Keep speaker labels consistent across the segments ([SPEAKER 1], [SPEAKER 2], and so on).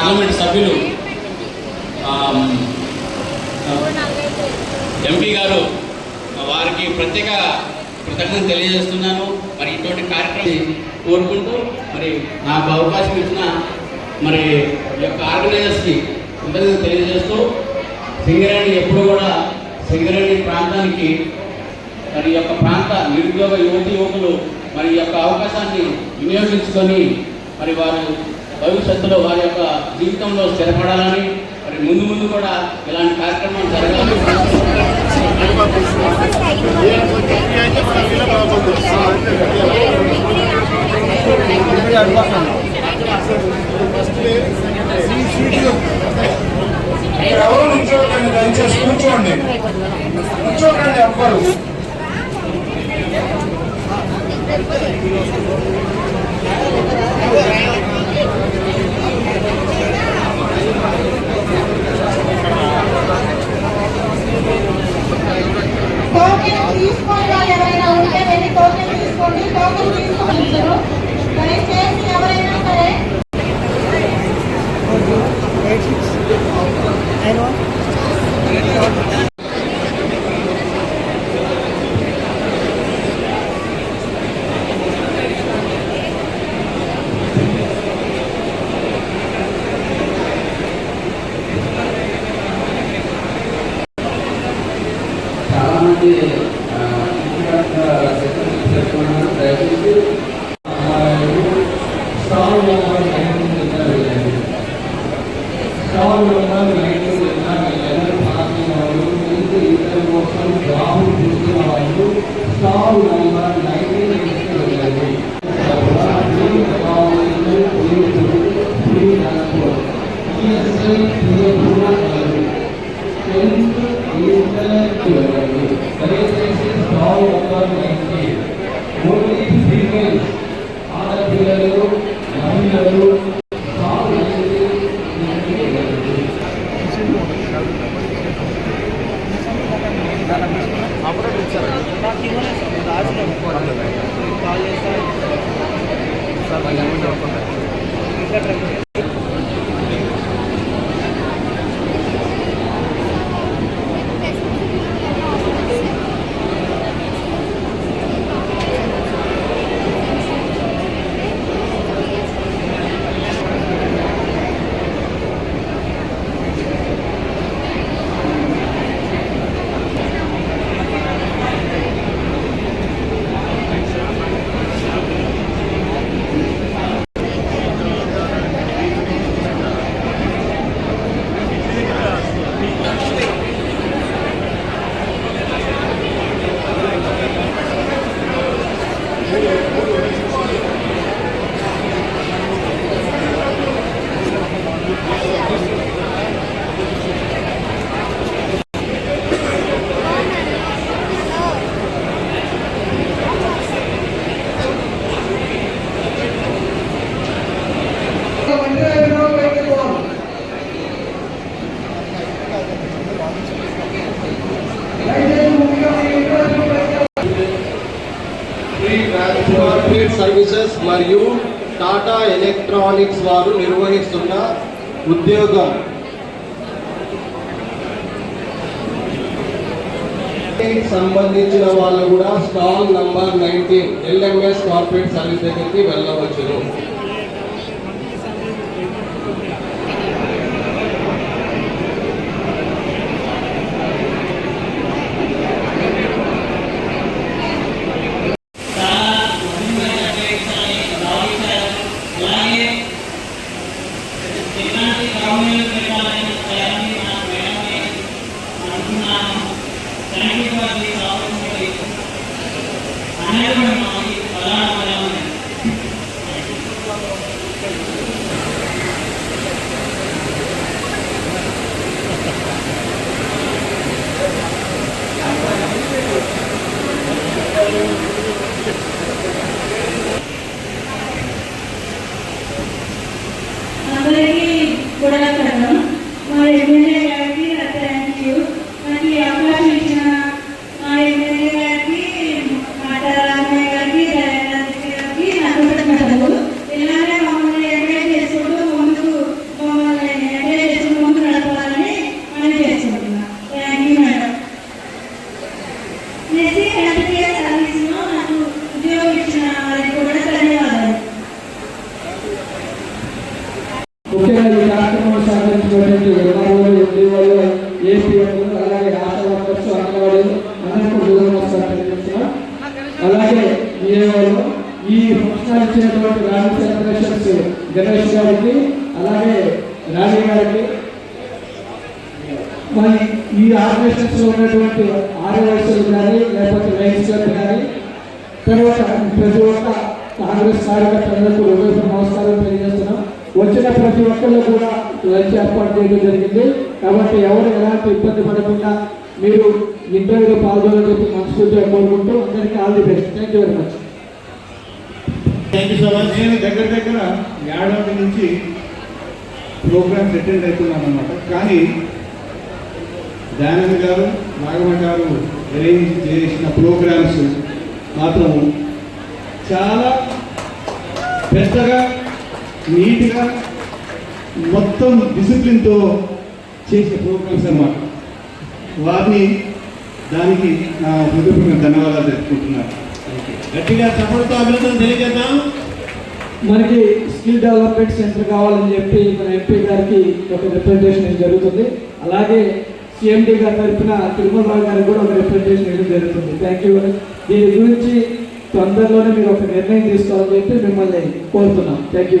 [SPEAKER 1] Parliament సభ్యులు MP గారు వారికి ప్రత్యేక కృతజ్ఞత తెలియజేస్తున్నాను. మరి ఇటువంటి కార్యక్రమం కోరుకుంటూ మరి నాకు అవకాశం ఇచ్చిన మరి ఈ యొక్క ఆర్గనైజర్స్కి కృతజ్ఞత తెలియజేస్తూ సింగరేణి ఎప్పుడు కూడా సింగరేణి ప్రాంతానికి మరి యొక్క ప్రాంత నిరుద్యోగ యువతి యువకులు మరి యొక్క అవకాశాన్ని వినియోగించుకొని మరి వారు భవిష్యత్తులో వారి యొక్క జీవితంలో స్థిరపడాలని మరి ముందు ముందు కూడా ఇలాంటి కార్యక్రమాలు జరగాలని
[SPEAKER 2] ఎవరు
[SPEAKER 1] చాలా మంది ఆ, ఇంటికాడ సెక్యూరిటీ పెట్టుకున్నారు. దయచేసి
[SPEAKER 3] స్టాల్ నెంబర్ నైన్టీన్ వెళ్ళండి స్టాల్ నెంబర్ నైన్టీన్ వెళ్ళండి పార్టీ వాళ్ళు మీకు ఇద్దరు కోసం జాబ్ చూస్తున్న వాళ్ళు స్టాల్ నెంబర్ నైన్టీన్ వెళ్ళండి దయచేసి stall number nineteen only females ఆడపిల్లలు మహిళలు స్టాల్
[SPEAKER 4] కార్పొరేట్ మరియు టాటా ఎలక్ట్రానిక్స్ వారు నిర్వహిస్తున్న ఉద్యోగం. సంబంధించిన వాళ్ళు కూడా stall number nineteen LMS corporate service దగ్గరికి వెళ్ళవచ్చును.
[SPEAKER 5] అందరికీ Hare Krishna. అలాగే ఆశా వర్కర్స్ అంగన్వాడీలు అందరికీ అలాగే
[SPEAKER 6] ఏవాళ్ళు ఈ సంస్థలు ఇచ్చినటువంటి గ్రామీణ సెలబ్రేషన్స్ గణేష్ గారికి అలాగే రాణి ఈ ఆర్గనైజేషన్స్లో ఉన్నటువంటి ఆర్యవైశ్యులు కానీ లేకపోతే రైన్స్ కానీ తర్వాత ప్రతి ఒక్క కాంగ్రెస్ కార్యకర్తలకు నమస్కారం తెలియజేస్తున్నాం. వచ్చిన ప్రతి ఒక్కళ్ళు కూడా లంచ్ ఏర్పాటు చేయడం జరిగింది. కాబట్టి ఎవరు ఎలాంటి ఇబ్బంది పడకుండా మీరు ఇంటర్వ్యూలో పాల్గొనని చెప్పి మనస్ఫూర్తిగా కోరుకుంటూ అందరికీ all the best. Thank you very much
[SPEAKER 7] thank you so much నేను దగ్గర దగ్గర ఏడాది నుంచి ప్రోగ్రామ్స్ అటెండ్ అవుతున్నాను అనమాట కానీ దయానంద్ గారు నాగమ్మ గారు అరేంజ్ చేసిన ప్రోగ్రామ్స్ మాత్రం చాలా పెద్దగా నీట్గా మొత్తం డిసిప్లిన్తో చేసే ప్రోగ్రామ్స్ అన్నమాట. వారిని దానికి నా హృదయపూర్వక ధన్యవాదాలు తెలుసుకుంటున్నాను
[SPEAKER 8] గట్టిగా సఫలతో అభినందన తెలియజేద్దాం.
[SPEAKER 6] మనకి స్కిల్ డెవలప్మెంట్ సెంటర్ కావాలని చెప్పి మన ఎంపీ గారికి ఒక రిప్రజెంటేషన్ జరుగుతుంది. అలాగే సిఎండి గారి తరఫున తిరుమల రావు గారికి కూడా ఒక రిప్రజెంటేషన్ ఇవ్వడం జరుగుతుంది. థ్యాంక్ యూ దీని గురించి తొందరలోనే మీరు ఒక నిర్ణయం తీసుకోవాలని చెప్పి మిమ్మల్ని కోరుతున్నాం. థ్యాంక్ యూ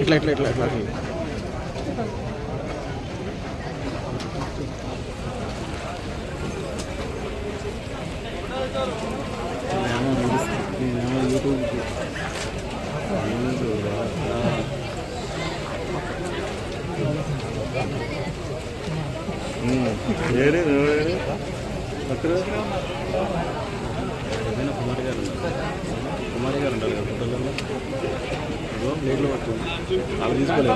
[SPEAKER 6] ఇట్లా ఇట్లా ఇట్లా ఇట్లా యూట్యూబ్ ఏడు అక్కడ
[SPEAKER 9] కుమారి గారు ఉంటారు కదా ఇదిగో ప్లేట్లో పట్టు అవి తీసుకోలేదు